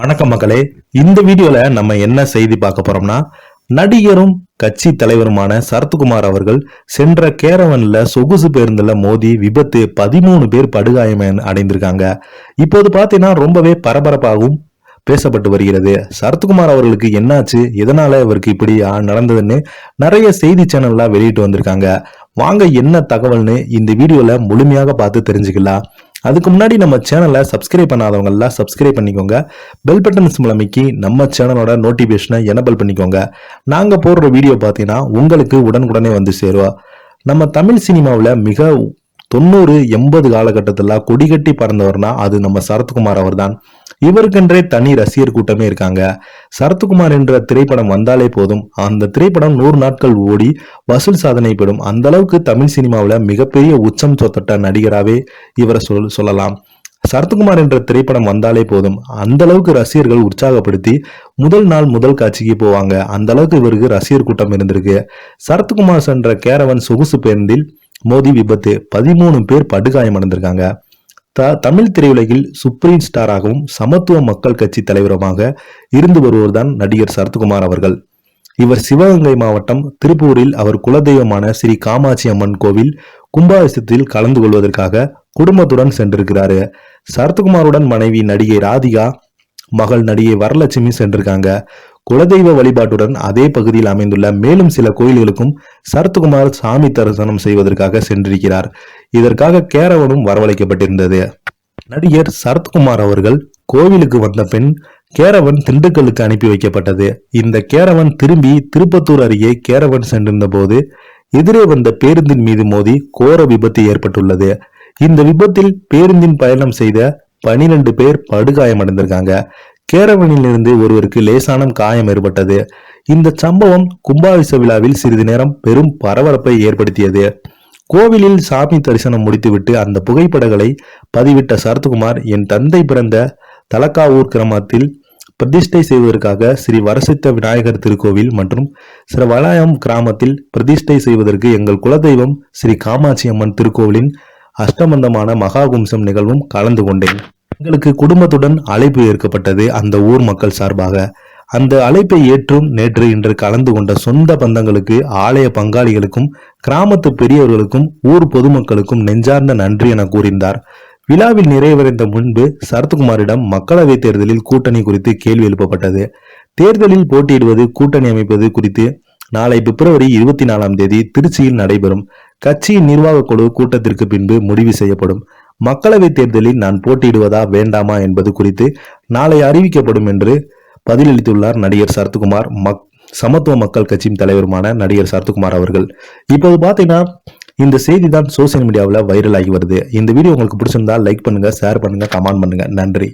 வணக்கம் மக்களே. இந்த வீடியோல நம்ம என்ன செய்தி பார்க்க போறோம்னா நடிகரும் கட்சி தலைவருமான சரத்குமார் அவர்கள் சென்ற கேரவன்ல சொகுசு பேருந்துல மோதி விபத்து பதிமூணு பேர் படுகாயம் அடைந்திருக்காங்க. இப்போது பார்த்தீங்கன்னா ரொம்பவே பரபரப்பாகவும் பேசப்பட்டு வருகிறது. சரத்குமார் அவர்களுக்கு என்னாச்சு? எதனால இவருக்கு இப்படி நடந்ததுன்னு நிறைய செய்தி சேனல்லாம் வெளியிட்டு வந்திருக்காங்க. வாங்க என்ன தகவல்னு இந்த வீடியோல முழுமையாக பார்த்து தெரிஞ்சுக்கலாம். அதுக்கு முன்னாடி நம்ம சேனலை சப்ஸ்கிரைப் பண்ணாதவங்க எல்லாம் சப்ஸ்கிரைப் பண்ணிக்கோங்க. பெல் பட்டன் மூலமைக்கு நம்ம சேனலோட நோட்டிஃபிகேஷனை எனபிள் பண்ணிக்கோங்க. நாங்கள் போடுற வீடியோ பார்த்தீங்கன்னா உங்களுக்கு உடனுக்குடனே வந்து சேருவா. நம்ம தமிழ் சினிமாவில் மிக தொண்ணூறு எண்பது காலகட்டத்தில் கொடிகட்டி பறந்தவர்னா அது நம்ம சரத்குமார் அவர்தான். இவருக்கென்றே தனி ரசிகர் கூட்டமே இருக்காங்க. சரத்குமார் என்ற திரைப்படம் வந்தாலே போதும். அந்த திரைப்படம் நூறு நாட்கள் ஓடி வசூல் சாதனை பெறும். அந்த அளவுக்கு தமிழ் சினிமாவில் மிகப்பெரிய உச்சம் சொத்தட்ட நடிகராகவே இவரை சொல் சொல்லலாம். சரத்குமார் என்ற திரைப்படம் வந்தாலே போதும். அந்த அளவுக்கு ரசிகர்கள் உற்சாகப்படுத்தி முதல் நாள் முதல் காட்சிக்கு போவாங்க. அந்த அளவுக்கு இவருக்கு ரசிகர் கூட்டம் இருந்திருக்கு. சரத்குமார் சென்ற கேரவன் சொகுசு பேருந்தில் மோதி விபத்து. பதிமூணு பேர் படுகாயம் அடைந்திருக்காங்க த தமிழ் திரையுலகில் சுப்ரீம் ஸ்டாராகவும் சமத்துவ மக்கள் கட்சி தலைவருமாக இருந்து வருவர்தான் நடிகர் சரத்குமார் அவர்கள். இவர் சிவகங்கை மாவட்டம் திருப்பூரில் அவர் குலதெய்வமான ஸ்ரீ காமாட்சி அம்மன் கோவில் கும்பாபிஷத்தில் கலந்து கொள்வதற்காக குடும்பத்துடன் சென்றிருக்கிறாரு. சரத்குமாருடன் மனைவி நடிகை ராதிகா மகள் நடிகை வரலட்சுமி சென்றிருக்காங்க. குலதெய்வ வழிபாட்டுடன் அதே பகுதியில் அமைந்துள்ள மேலும் சில கோயில்களுக்கும் சரத்குமார் சாமி தரிசனம் செய்வதற்காக சென்றிருக்கிறார். இதற்காக கேரவனும் வரவழைக்கப்பட்டிருந்தது. நடிகர் சரத்குமார் அவர்கள் கோவிலுக்கு வந்த பெண் கேரவன் திண்டுக்கல்லுக்கு அனுப்பி வைக்கப்பட்டது. இந்த கேரவன் திரும்பி திருப்பத்தூர் அருகே கேரவன் சென்றிருந்த போது எதிரே வந்த பேருந்தின் மீது மோதி கோர விபத்து ஏற்பட்டுள்ளது. இந்த விபத்தில் பேருந்தின் பயணம் செய்த பனிரெண்டு பேர் படுகாயமடைந்திருக்காங்க. கேரவனிலிருந்து ஒருவருக்கு லேசான காயம் ஏற்பட்டது. இந்த சம்பவம் கும்பாபிஷ விழாவில் சிறிது நேரம் பெரும் பரபரப்பை ஏற்படுத்தியது. கோவிலில் சாமி தரிசனம் முடித்துவிட்டு அந்த புகைப்படங்களை பதிவிட்ட சரத்குமார் என் தந்தை பிறந்த தலக்காவூர் கிராமத்தில் பிரதிஷ்டை செய்வதற்காக ஸ்ரீ வரசித்த விநாயகர் திருக்கோவில் மற்றும் ஸ்ரீ வலாயம் கிராமத்தில் பிரதிஷ்டை செய்வதற்கு எங்கள் குலதெய்வம் ஸ்ரீ காமாட்சி அம்மன் திருக்கோவிலின் அஷ்டமந்தமான மகாகும்சம் நிகழ்வும் கலந்து கொண்டேன். எங்களுக்கு குடும்பத்துடன் அழைப்பு ஏற்கப்பட்டது அந்த ஊர் மக்கள் சார்பாக. அந்த அழைப்பை ஏற்றும் நேற்று இன்று கலந்து கொண்ட சொந்த பந்தங்களுக்கு ஆலய பங்காளிகளுக்கும் கிராமத்து பெரியவர்களுக்கும் ஊர் பொதுமக்களுக்கும் நெஞ்சார்ந்த நன்றி என கூறினார் விழாவில் நிறைவடைந்த முன்பு சரத்குமாரிடம் மக்களவைத் தேர்தலில் கூட்டணி குறித்து கேள்வி எழுப்பப்பட்டது. தேர்தலில் போட்டியிடுவது கூட்டணி அமைப்பது குறித்து நாளை பிப்ரவரி இருபத்தி நாலாம் தேதி திருச்சியில் நடைபெறும். கட்சியின் நிர்வாக குழு கூட்டத்திற்கு பின்பு முடிவு செய்யப்படும். மக்களவைத் தேர்தலில் நான் போட்டியிடுவதா வேண்டாமா என்பது குறித்து நாளை அறிவிக்கப்படும் என்று பதிலளித்துள்ளார் நடிகர் சரத்குமார் மக் சமத்துவ மக்கள் கட்சியின் தலைவருமான நடிகர் சரத்குமார் அவர்கள். இப்போது பார்த்தீங்கன்னா இந்த செய்தி தான் சோசியல் மீடியாவில் வைரல் ஆகி வருது. இந்த வீடியோ உங்களுக்கு பிடிச்சிருந்தா லைக் பண்ணுங்க ஷேர் பண்ணுங்க கமெண்ட் பண்ணுங்க. நன்றி.